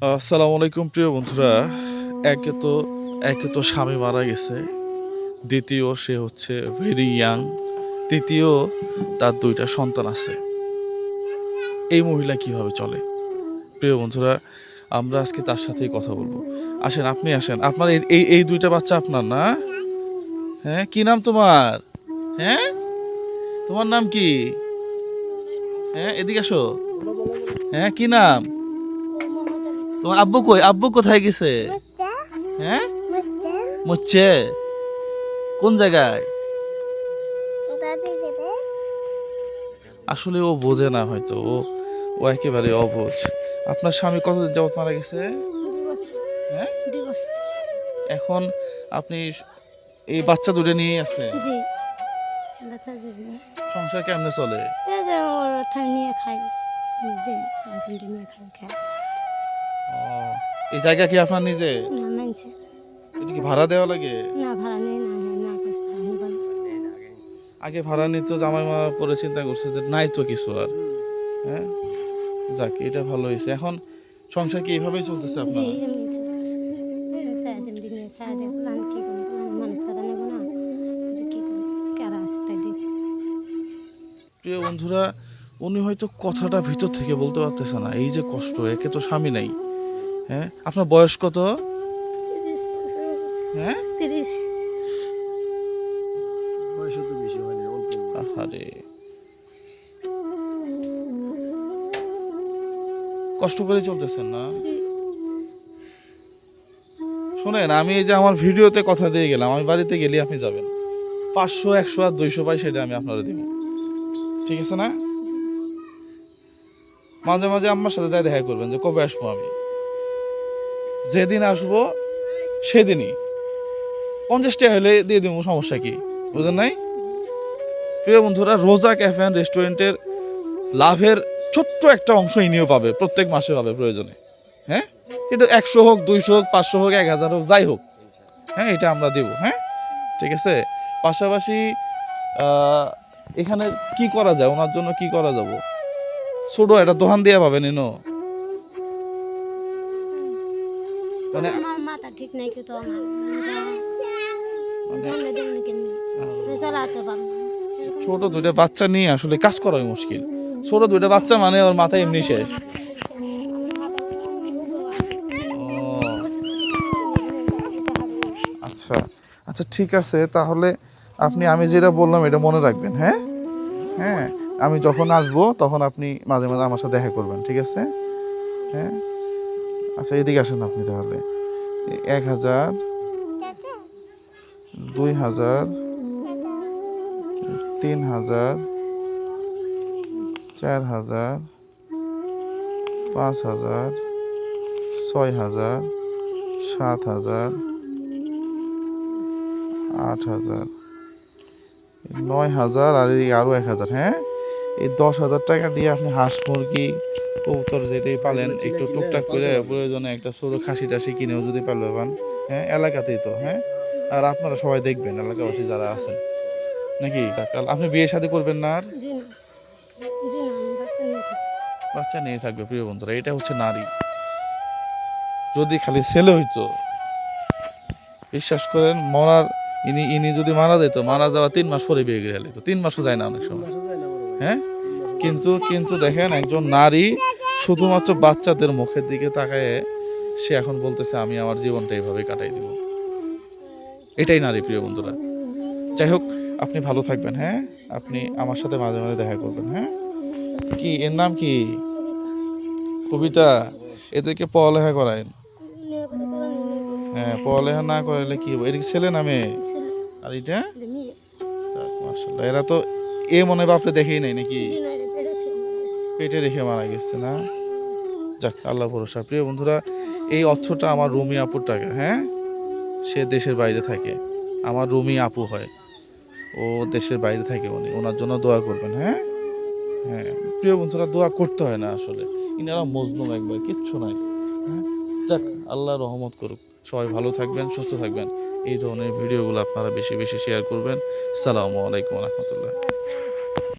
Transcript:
আসসালামু আলাইকুম, প্রিয় বন্ধুরা। একে তো একে তো স্বামী মারা গেছে। দ্বিতীয় সে হচ্ছে ভেরি ইয়াং তৃতীয় তার দুইটা সন্তান আছে। এই মহিলা কীভাবে চলে? প্রিয় বন্ধুরা, আমরা আজকে তার সাথেই কথা বলব। আসেন, আপনি আসেন। আপনার এই- এই দুইটা বাচ্চা আপনার না? হ্যাঁ কি নাম তোমার? হ্যাঁ? তোমার নাম কি? হ্যাঁ এদিকে আসো। হ্যাঁ কি নাম? তোমার আব্বু কই? আব্বু কোথায় গেছে? হ্যাঁ? মুচ্ছে কোন জায়গায়? আসলে ও বোঝে না হয়তো। ও ও একেবারে অবোঝ। আপনার স্বামী কতদিন যাবত মারা গেছে? হ্যাঁ? এখন আপনি এই বাচ্চা দুটো নিয়ে আছে জি। সংসার কেমনে চলে? নিয়ে খাই। নিয়ে খাই খাই। ও, এই জায়গা কি আপনার নিজে? না এটা কি ভাড়া দেওয়া লাগে? না ভাড়া নেই না হ্যাঁ না কাছে ভাড়া নিব না আগে ভাড়া নিত জামাই মারা পরে চিন্তা করছে যে নাই তো কিছু আর। হ্যাঁ? যাক এটা ভালো হয়েছে। এখন সংসার কি এইভাবেই চলতেছে জি আপনার এমনি চলতেছে। সানসেন্টি নিয়ে খাই দেখো আমি কী করব? আমি মানুষ কথা নেব না। যে কী করব? কারা আছে তাই দেখি। প্রিয় বন্ধুরা উনি হয়তো কথাটা ভিতর থেকে বলতে পারতেছে না। এই যে কষ্ট একে তো স্বামী নাই। হ্যাঁ? আপনার বয়স কত? হ্যাঁ? তিরিশ। বয়স তো বেশি হয়নি অল্প আহারে। কষ্ট করে চলতেছেন না? শোনেন আমি এই যে আমার ভিডিওতে কথা দিয়ে গেলাম আমি বাড়িতে গেলে আপনি যাবেন। পাঁচশো একশো আর দুইশো পাই সেটা আমি আপনারা দিব। ঠিক আছে না? মাঝে মাঝে আমার সাথে যাই দেখা করবেন যে কবে আসব আমি। যেদিন আসব, সেদিনই। পঞ্চাশ টাকা হলে দিয়ে দেবো, সমস্যা কি? বুঝলেন নাই? প্রিয় বন্ধুরা, রোজা ক্যাফে রেস্টুরেন্টের লাভের ছোট্ট একটা অংশ ইনিও পাবে, প্রত্যেক মাসে পাবে প্রয়োজনে। হ্যাঁ? এটা একশো হোক, দুইশো হোক, পাঁচশো হোক, এক হাজার হোক, যাই হোক। হ্যাঁ এটা আমরা দেব হ্যাঁ? ঠিক আছে? পাশাপাশি এখানে কি করা যায়? ওনার জন্য কি করা যাব? ছোট একটা দোকান দিয়ে পাবেন এনো মানে মাথা ঠিক নাই কিন্তু আমার। মানে। ছোট দুইটা বাচ্চা নিয়ে আসলে কাজ করাই মুশকিল। ছোট দুইটা বাচ্চা মানে ওর মাথায় এমনি শেষ। আচ্ছা আচ্ছা ঠিক আছে তাহলে আপনি আমি যেটা বললাম এটা মনে রাখবেন হ্যাঁ? হ্যাঁ আমি যখন আসব তখন আপনি মাঝে মাঝে আমার সাথে দেখা করবেন ঠিক আছে? হ্যাঁ? আচ্ছা এদিকে আসেন আপনি তাহলে। এক হাজার, দুই হাজার, তিন হাজার, চার হাজার, পাঁচ হাজার, ছয় হাজার, সাত হাজার, আট হাজার। নয় হাজার আর এই আরও এক হাজার হ্যাঁ? এই দশ হাজার টাকা দিয়ে আপনি হাঁস মুরগি কবুতর যেটাই পালেন একটু টুকটাক করে প্রয়োজনে একটা ছোটো খাসি টাসি কিনেও যদি পারলে পান হ্যাঁ এলাকাতেই তো হ্যাঁ? আর আপনারা সবাই দেখবেন এলাকাবাসী যারা আছেন। নাকি? আপনি বিয়ে শাদী করবেন না আর? বাচ্চা নিয়ে থাকি বাচ্চা নিয়ে থাকবে প্রিয় বন্ধুরা এটা হচ্ছে নারী। যদি খালি ছেলে হইতো বিশ্বাস করেন মরার ইনি ইনি যদি মারা যেত মারা যাওয়া তিন মাস পরে বিয়ে গেলে তো তিন মাসও যায় না অনেক সময়। মাসে যায় না বড় ভাই। হ্যাঁ? কিন্তু কিন্তু দেখেন একজন নারী শুধুমাত্র বাচ্চাদের মুখের দিকে তাকায় সে এখন বলতেছে আমি আমার জীবনটা এইভাবে কাটাই দিব। এটাই নারী প্রিয় বন্ধুরা। যাই হোক আপনি ভালো থাকবেন হ্যাঁ? আপনি আমার সাথে মাঝে মাঝে দেখা করবেন হ্যাঁ? কি এর নাম কি? কবিতা এদেরকে পড়ালেখা করায়। হ্যাঁ পড়ালেখা না করাইলে কি হবে? এটা ছেলে নামে আর এটা? মাশাআল্লাহ এরা তো এ মনে বাপরে দেখেই নাই নাকি জি না এটা পেটে ঠিক মারা গেছে। পেটে রেখে মারা গেছে, না? যাক, আল্লাহ ভরসা। প্রিয় বন্ধুরা, এই অর্থটা আমার রুমি আপুর টাকা হ্যাঁ? সে দেশের বাইরে থাকে। আমার রুমি আপু হয়। ও দেশের বাইরে থাকে উনি। ওনার জন্য দোয়া করবেন হ্যাঁ? হ্যাঁ। প্রিয় বন্ধুরা, দোয়া করতে হয় না আসলে। ইনারা মজলুম একবার, কিচ্ছু নাই হ্যাঁ? যাক, আল্লাহ রহমত করুক। সবাই ভালো থাকবেন, সুস্থ থাকবেন। এই ধরনের ভিডিওগুলো আপনারা বেশি বেশি শেয়ার করবেন। সালামু আলাইকুম রহমতুল্লাহ।